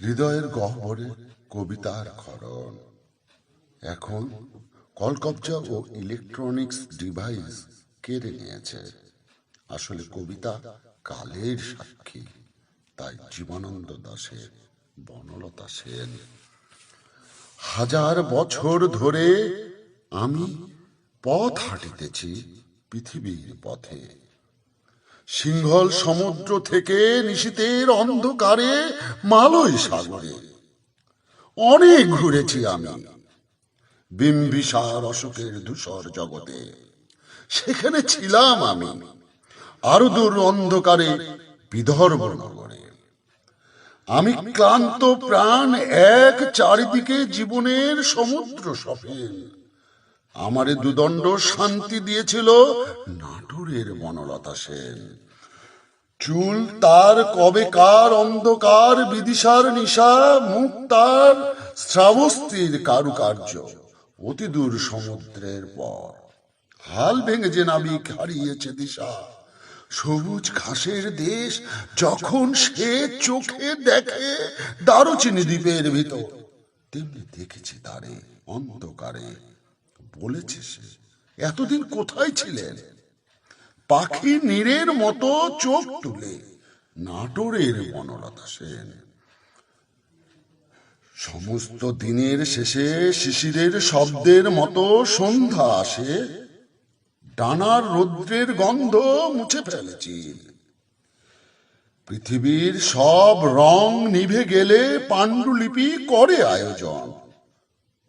হৃদয়ের গহ্বরে কবিতার ক্ষরণ এখন কলকবজা ও ইলেকট্রনিক্স ডিভাইস কেড়ে নিয়েছে। আসলে কবিতা কালের সাক্ষী, তাই জীবনানন্দ দাশের বনলতা সেন। হাজার বছর ধরে আমি পথ হাঁটিতেছি পৃথিবীর পথে। সিংহল সমুদ্র থেকে নিশীতের অন্ধকারে মালয় সাগরে। অনেক ঘুরেছি আমি বিম্বিসার অশোকের ধূসর জগতে। সেখানে ছিলাম আমি আরও দূর অন্ধকারে বিদর্ভ নগরে। আমি ক্লান্ত প্রাণ এক চারিদিকে জীবনের সমুদ্র সফেন আমারে দুদণ্ড শান্তি দিয়েছিল নাটোরের বনলতা সেন। চুল তার, কবে কার, অন্ধকার, বিদিশার নিশা, মুখ তার, শ্রাবস্তির কারুকার্য, অতি দূর সমুদ্রের পর। হাল ভেঙে যে নাবিক হারিয়েছে দিশা, সবুজ ঘাসের দেশ যখন সে চোখে দেখে, দারুচিনি দ্বীপের ভিতর, তেমনি দেখেছি তারে অন্ধকারে। বলেছে সে এতদিন কোথায় ছিলেন? পাখি নীরের মতো চোখ তুলে নাটোরের বনলতা সেন। সমস্ত দিনের শেষে শিশিরের শব্দের মতো সন্ধ্যা আসে, ডানার রৌদ্রের গন্ধ মুছে ফেলেছি পৃথিবীর সব রং নিভে গেলে পাণ্ডুলিপি করে আয়োজন।